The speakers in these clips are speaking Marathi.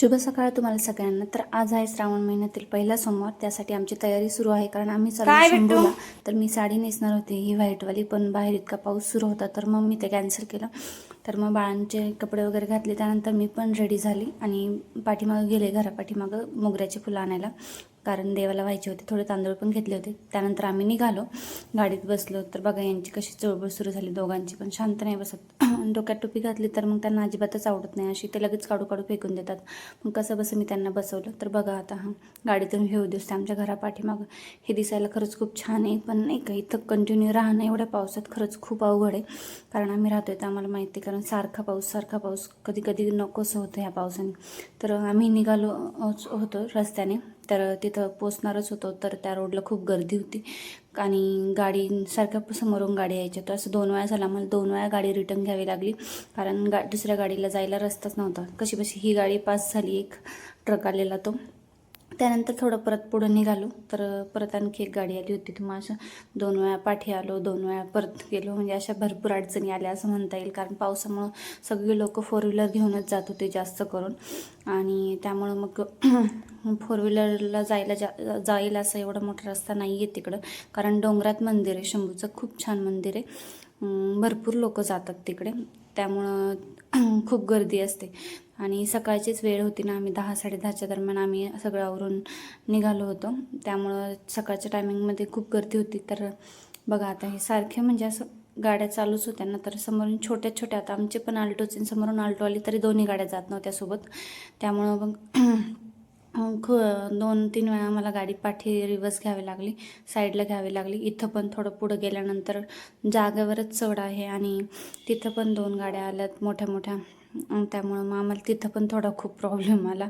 शुभ सकाळ तुम्हाला सगळ्यांना. तर आज आहे श्रावण महिन्यातील पहिला सोमवार. त्यासाठी आमची तयारी सुरू आहे. कारण आम्ही? शंभूला तर मी साडी नेसणार होती. ही व्हाईटवाली. पण बाहेर इतका पाऊस सुरू होता. तर मग मी ते कॅन्सल केलं. तर मग बाळांचे कपडे वगैरे घातले. त्यानंतर मी पण रेडी झाली. आणि पाठीमागं गेले घरापाठीमागं मोगऱ्याची फुलं आणायला. कारण देवाला व्हायचे होते. थोडे तांदूळ पण घेतले होते. त्यानंतर आम्ही निघालो. गाडीत बसलो. तर बघा यांची कशी चळबळ सुरू झाली. दोघांची पण शांत नाही बसत. डोक्यात टोपी घातली तर मग त्यांना अजिबातच आवडत नाही. अशी ते लगेच काढू काढू फेकून देतात. मग कसं बसं मी त्यांना बसवलं. तर बघा आता हा गाडीतून घेऊ दिसते आमच्या घरापाठीमागं. हे दिसायला खरंच खूप छान आहे पण नाही का इथं कंटिन्यू राहणं एवढ्या पावसात खरंच खूप अवघड आहे. कारण आम्ही राहतोय तर आम्हाला माहिती आहे कारण सारखा पाऊस सारखा पाऊस कधी कधी नकोसं होतं ह्या पावसाने. तर आम्ही निघालो होतो रस्त्याने. तर तिथं पोचणारच होतो. तर त्या रोडला खूप गर्दी होती. आणि गाडी सारख्या समोरून गाडी यायच्या. तर असं दोन वेळा झाला. मला दोन वेळा गाडी रिटर्न घ्यावी लागली. कारण गा दुसऱ्या गाडीला जायला रस्ताच नव्हता. कशी ही गाडी पास झाली एक ट्रक आलेला तो. त्यानंतर थोडं परत पुढं निघालो. तर परत आणखी एक गाडी आली होती. तुम्हाला असं दोन वेळा पाठी आलो दोन वेळा परत गेलो. म्हणजे अशा भरपूर अडचणी आल्या असं म्हणता येईल. कारण पावसामुळं सगळी लोक फोर व्हीलर घेऊनच जात होते जास्त करून. आणि त्यामुळं मग फोर व्हीलरला जायला जा जाईल असा एवढा मोठा रस्ता नाही आहे तिकडं. कारण डोंगरात मंदिर आहे. शंभूचं खूप छान मंदिर आहे. भरपूर लोक जातात तिकडे. त्यामुळं खूप गर्दी असते. आणि सकाळचीच वेळ होती ना आम्ही दहा साडेदहाच्या दरम्यान आम्ही सगळं आवरून निघालो होतो. त्यामुळं सकाळच्या टायमिंगमध्ये खूप गर्दी होती. तर बघा आता हे सारखे म्हणजे असं गाड्या चालूच होत्या ना तर समोरून छोट्या छोट्या आता आमचे पण आल्टोचे समोरून आल्टो आली तरी दोन्ही गाड्या जात नव्हत्या सोबत. त्यामुळं मग ख दोन तीन वेळा मला गाडी पाठी रिवर्स घ्यावी लागली साईडला घ्यावी लागली. इथं पण थोडं पुढं गेल्यानंतर जागेवरच चढ आहे आणि तिथं पण दोन गाड्या आल्यात मोठ्या मोठ्या त्यामुळं मग आम्हाला तिथं पण थोडा खूप प्रॉब्लेम आला.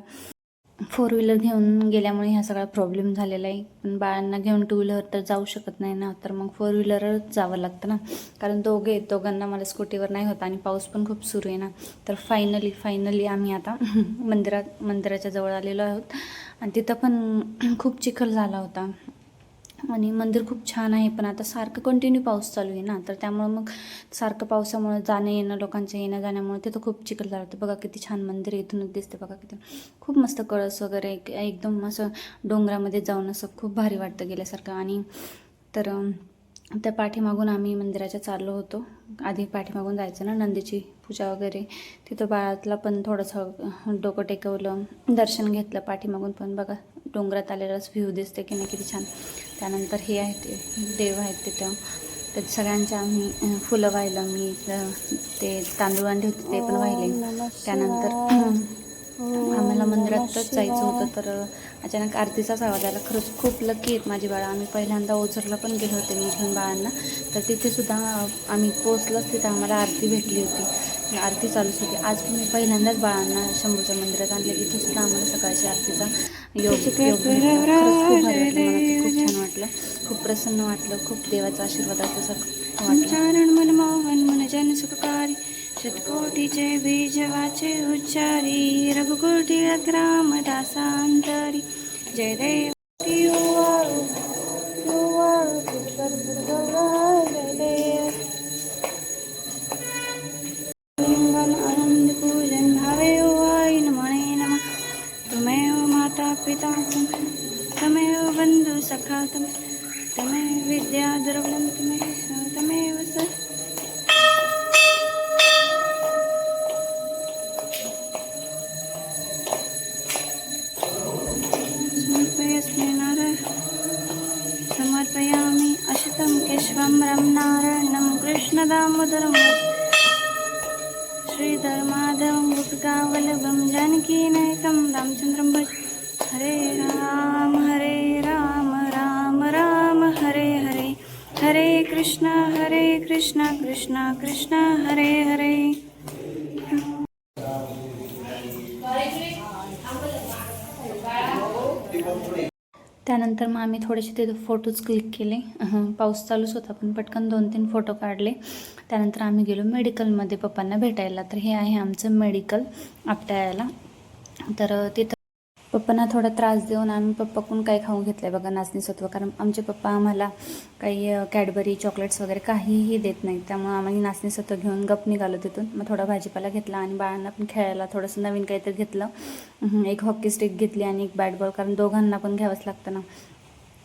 फोर व्हीलर घेऊन गेल्यामुळे ह्या सगळा प्रॉब्लेम झालेला आहे. पण बाळांना घेऊन टू व्हीलर तर जाऊ शकत नाही ना. तर मग फोर व्हीलरच जावं लागतं ना. कारण दोघे दोघांना मला स्कूटीवर नाही होत आणि पाऊस पण खूप सुरू आहे ना. तर फायनली फायनली आम्ही आता मंदिरात मंदिराच्या जवळ आलेलो आहोत. आणि तिथं पण खूप चिखल झाला होता. आणि मंदिर खूप छान आहे पण आता सारखं कंटिन्यू पाऊस चालू आहे ना तर त्यामुळं मग सारखं पावसामुळं जाणं येणं लोकांचं येणं जाण्यामुळे तिथं खूप चिखल झालं होतं. बघा किती छान मंदिर इथूनच दिसते बघा किती. खूप मस्त कळस वगैरे एकदम असं डोंगरामध्ये जाऊन असं खूप भारी वाटतं गेल्यासारखं. आणि तर त्या पाठीमागून आम्ही मंदिराच्या चाललो होतो. आधी पाठीमागून जायचं ना नंदीची पूजा वगैरे. तिथं बाळातला पण थोडंसं डोकं टेकवलं दर्शन घेतलं पाठीमागून पण. बघा डोंगरात आलेलाच व्ह्यू दिसते की नाही किती छान. त्यानंतर हे आहे ते देव आहेत तिथं. तर सगळ्यांच्या आम्ही फुलं वाहिलं मी ते तांदूळ आणले होते ते पण वाहिले. त्यानंतर आम्हाला मंदिरातच जायचं होतं तर अचानक आरतीचाच आवाज आला. खरंच खूप लकी आहेत माझी बाळा. आम्ही पहिल्यांदा ओझरला पण गेलो होते मी घेऊन बाळांना. तर तिथे सुद्धा आम्ही पोचलोच तिथं आम्हाला आरती भेटली होती. आरती चालूच होती. आज मी पहिल्यांदाच बाळांना शंभूच्या मंदिरात आणले. इथे सुद्धा आम्हाला सकाळची आरतीचा योग खूप छान वाटलं. खूप प्रसन्न वाटलं. खूप देवाचा आशीर्वाद असल्यासारखं वाटलं चरण मनमोहन मन जन सुखकारी. शतकोटीचे बीज वाचे उच्चारी. रघुकोटी ग्राम दासांतरी जय देव. माता पिता तमेव बंधु सखा तम तमेव विद्या द्रवणं तमेव तमेव स नार समर्पयामि अशतं केशवं रमनारायणं कृष्णदामोदरं। श्रीधर्माधवं गुप्तगावल्लभं जानकीनायकं रामचन्द्रं भज हरे राम हरे राम राम राम हरे हरे। हरे कृष्ण हरे कृष्ण कृष्ण कृष्ण हरे हरे। त्यानंतर मग आम्ही थोडेसे तिथे फोटोज क्लिक केले. पाऊस चालूच होता पण पटकन दोन तीन फोटो काढले. त्यानंतर आम्ही गेलो मेडिकलमध्ये पप्पांना भेटायला. तर हे आहे आमचं मेडिकल आपटायला. तर तिथं पप्पांना थोडा त्रास देऊन आम्ही पप्पाकडून काही खाऊन घेतलं आहे बघा नाचणी सत्व कारण आमचे पप्पा आम्हाला काही कॅडबरी चॉकलेट्स वगैरे काहीही देत नाही त्यामुळे आम्ही नाचणी सत्व घेऊन गप निघालो तिथून. मग थोडा भाजीपाला घेतला आणि बाळांना पण खेळायला थोडंसं नवीन काहीतरी घेतलं. एक हॉकी स्टिक घेतली आणि एक बॅट बॉल. कारण दोघांना पण घ्यावंच लागतं ना.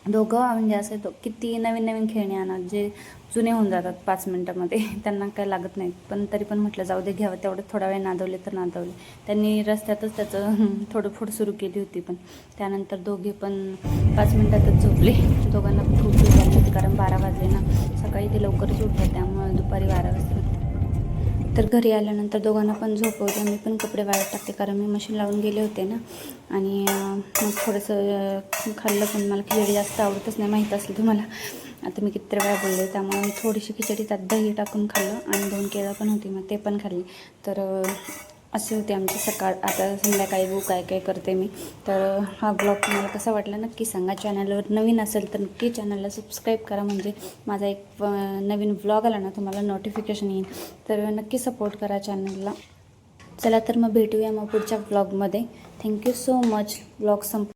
दोघं म्हणजे असं येतो किती नवीन नवीन खेळणी आणत जे जुने होऊन जातात पाच मिनटामध्ये त्यांना काय लागत नाही पण तरी पण म्हटलं जाऊ दे घ्यावं. तेवढं थोडा वेळ नादवले तर नादवले. त्यांनी रस्त्यातच त्याचं थोडंफोड सुरू केली होती पण त्यानंतर दोघे पण पाच मिनटातच झोपले. दोघांना खूप झोप होती कारण बारा वाजले ना. सकाळी ते लवकरच उठले त्यामुळे दुपारी बारा वाजता. तर घरी आल्यानंतर दोघांना पण झोपवते. मी पण कपडे वाळत टाकते कारण मी मशीन लावून गेले होते ना. आणि मग थोडंसं खाल्लं पण मला खिचडी जास्त आवडतच नाही माहीत असेल तुम्हाला. आता मी किती वेळा बोलले त्यामुळे मी थोडीशी खिचडी त्यात दही टाकून खाल्लं आणि दोन केळं पण होती मग ते पण खाल्ली. तर असे होते आमचे सकाळ. आता संध्याकाळी बघू काय काय करते मी. तर हा ब्लॉग तुम्हाला कसा वाटला नक्की सांगा. चॅनलवर नवीन असेल तर नक्की चॅनलला सबस्क्राईब करा. म्हणजे माझा एक नवीन ब्लॉग आला ना तुम्हाला नोटिफिकेशन येईल. तर नक्की सपोर्ट करा चॅनलला चला तर मग भेटूया मग पुढच्या ब्लॉगमध्ये थँक्यू सो मच ब्लॉग संप